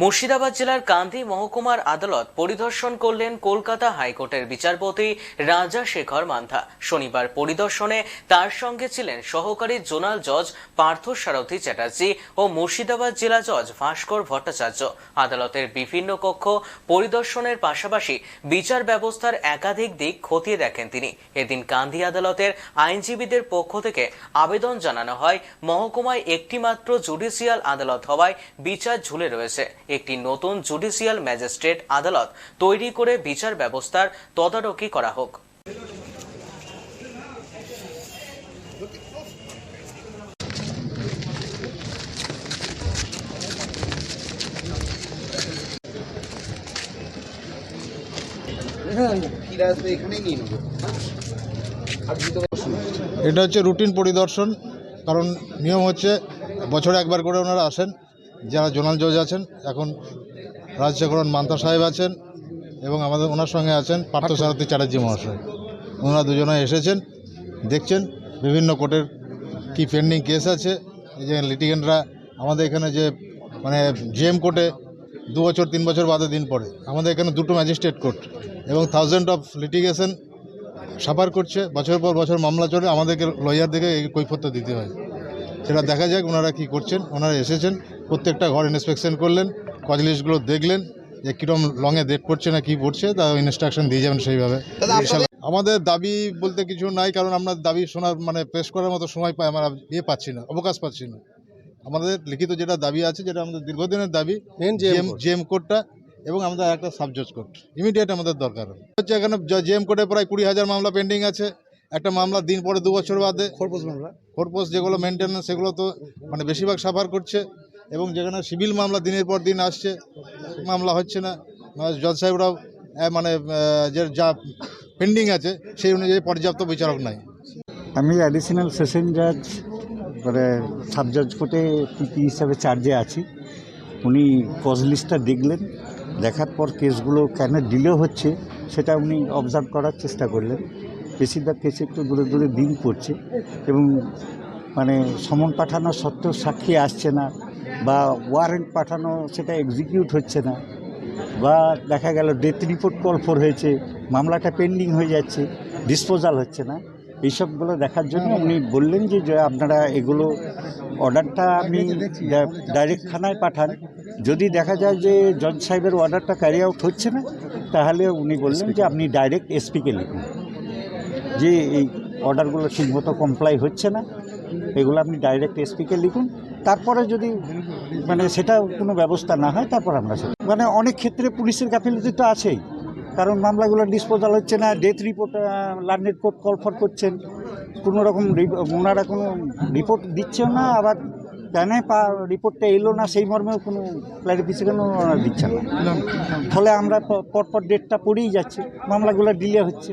মুর্শিদাবাদ জেলার কান্দি মহকুমার আদালত পরিদর্শন করলেন কলকাতা হাইকোর্টের বিচারপতি রাজা শেখর মান্থা। শনিবার পরিদর্শনে তার সঙ্গে ছিলেন সহকারী জোনাল জজ পার্থ সারথী চ্যাটার্জি ও মুর্শিদাবাদ জেলা জজ ভাস্কর ভট্টাচার্য। আদালতের বিভিন্ন কক্ষ পরিদর্শনের পাশাপাশি বিচার ব্যবস্থার একাধিক দিক খতিয়ে দেখেন তিনি। এদিন কান্দি আদালতের আইনজীবীদের পক্ষ থেকে আবেদন জানানো হয়, মহকুমায় একটিমাত্র জুডিশিয়াল আদালত হওয়ায় বিচার ঝুলে রয়েছে। একটি নতুন জুডিশিয়াল ম্যাজিস্ট্রেট আদালত তৈরি করে বিচার ব্যবস্থার তদারকি করা হোক। এটা হচ্ছে রুটিন পরিদর্শন, কারণ নিয়ম হচ্ছে বছরে একবার করে ওনারা আসেন। যারা জোনাল জজ আছেন, এখন রাজশেখরন মান্তা সাহেব আছেন এবং আমাদের ওনার সঙ্গে আছেন পার্থ সারথী চ্যাটার্জি মহাশয়। ওনারা দুজনে এসেছেন, দেখছেন বিভিন্ন কোর্টের কি পেন্ডিং কেস আছে, এই যে লিটিগেন্টরা আমাদের এখানে যে মানে জিএম কোর্টে দু বছর, তিন বছর বাদে দিন পড়ে। আমাদের এখানে দুটো ম্যাজিস্ট্রেট কোর্ট এবং থাউজেন্ড অফ লিটিগেশন সাফার করছে। বছর পর বছর মামলা চলে, আমাদেরকে লয়ারদেরকে এই কৈফত্য দিতে হয়। সেটা দেখা যাক ওনারা কি করছেন। ওনারা এসেছেন প্রত্যেকটা ঘর ইন্সপেকশন করলেন কজ লিস্টগুলো দেখলেন যে কীরকম লংয়ে ডেট পড়ছে না কি পড়ছে তা ইনস্ট্রাকশন দিয়ে যাবেন সেইভাবে। আমাদের দাবি বলতে কিছু নাই কারণ আমরা দাবি শোনার মানে পেশ করার মতো সময় পাই আমরা ইয়ে পাচ্ছি না অবকাশ পাচ্ছি না। আমাদের লিখিত যেটা দাবি আছে যেটা আমাদের দীর্ঘদিনের দাবি জিএম কোর্টটা এবং আমাদের একটা সাবজজ কোর্ট ইমিডিয়েট আমাদের দরকার হচ্ছে এখানে জিএম কোর্টে প্রায় কুড়ি হাজার মামলা পেন্ডিং আছে। একটা মামলা দিন পরে দু বছর বাদে। খোরপোশ মামলা। খোরপোশ যেগুলো মেনটেন্যান্স সেগুলো তো মানে বেশিরভাগ সাফার করছে। এবং যেখানে সিভিল মামলা দিনের পর দিন আসছে, মামলা হচ্ছে না। মানে জজ সাহেবরাও মানে যে যা পেন্ডিং আছে, সেই অনুযায়ী পর্যাপ্ত বিচারক নাই। আমি অ্যাডিশনাল সেশন জাজ মানে সাব জজ কোর্টে পিপি হিসাবে চার্জে আছি, উনি কজ লিস্টটা দেখলেন, দেখার পর কেসগুলো কেন ডিলে হচ্ছে, সেটা উনি অবজার্ভ করার চেষ্টা করলেন। বেশিরভাগ কেসে একটু দূরে দূরে দিন পড়ছে এবং মানে সমন পাঠানো সত্ত্বেও সাক্ষী আসছে না। বা ওয়ারেন্ট পাঠানো সেটা এক্সিকিউট হচ্ছে না বা দেখা গেল ডেথ রিপোর্ট কল ফর হয়েছে মামলাটা পেন্ডিং হয়ে যাচ্ছে ডিসপোজাল হচ্ছে না এইসবগুলো দেখার জন্য উনি বললেন যে আপনারা এগুলো অর্ডারটা আপনি ডাইরেক্ট থানায় পাঠান। যদি দেখা যায় যে জজ সাহেবের অর্ডারটা ক্যারি আউট হচ্ছে না তাহলে উনি বললেন যে আপনি ডাইরেক্ট এসপিকে লিখুন। যে এই অর্ডারগুলো ঠিকমতো কমপ্লাই হচ্ছে না এগুলো আপনি ডাইরেক্ট এসপিকে লিখুন। তারপরে যদি মানে সেটা কোনো ব্যবস্থা না হয় তারপর আমরা মানে অনেক ক্ষেত্রে পুলিশের গাফিলতি তো আছেই। কারণ মামলাগুলো ডিসপোজাল হচ্ছে না death report learned court call for করছেন। কোনো রকম ওনারা কোনো রিপোর্ট দিচ্ছেও না আবার কেন পা রিপোর্টটা এলো না সেই মর্মেও কোনো ক্লারিফিকেশন ওনারা দিচ্ছেন না। ফলে আমরা পরপর ডেটটা পড়েই যাচ্ছে। মামলাগুলো ডিলে হচ্ছে।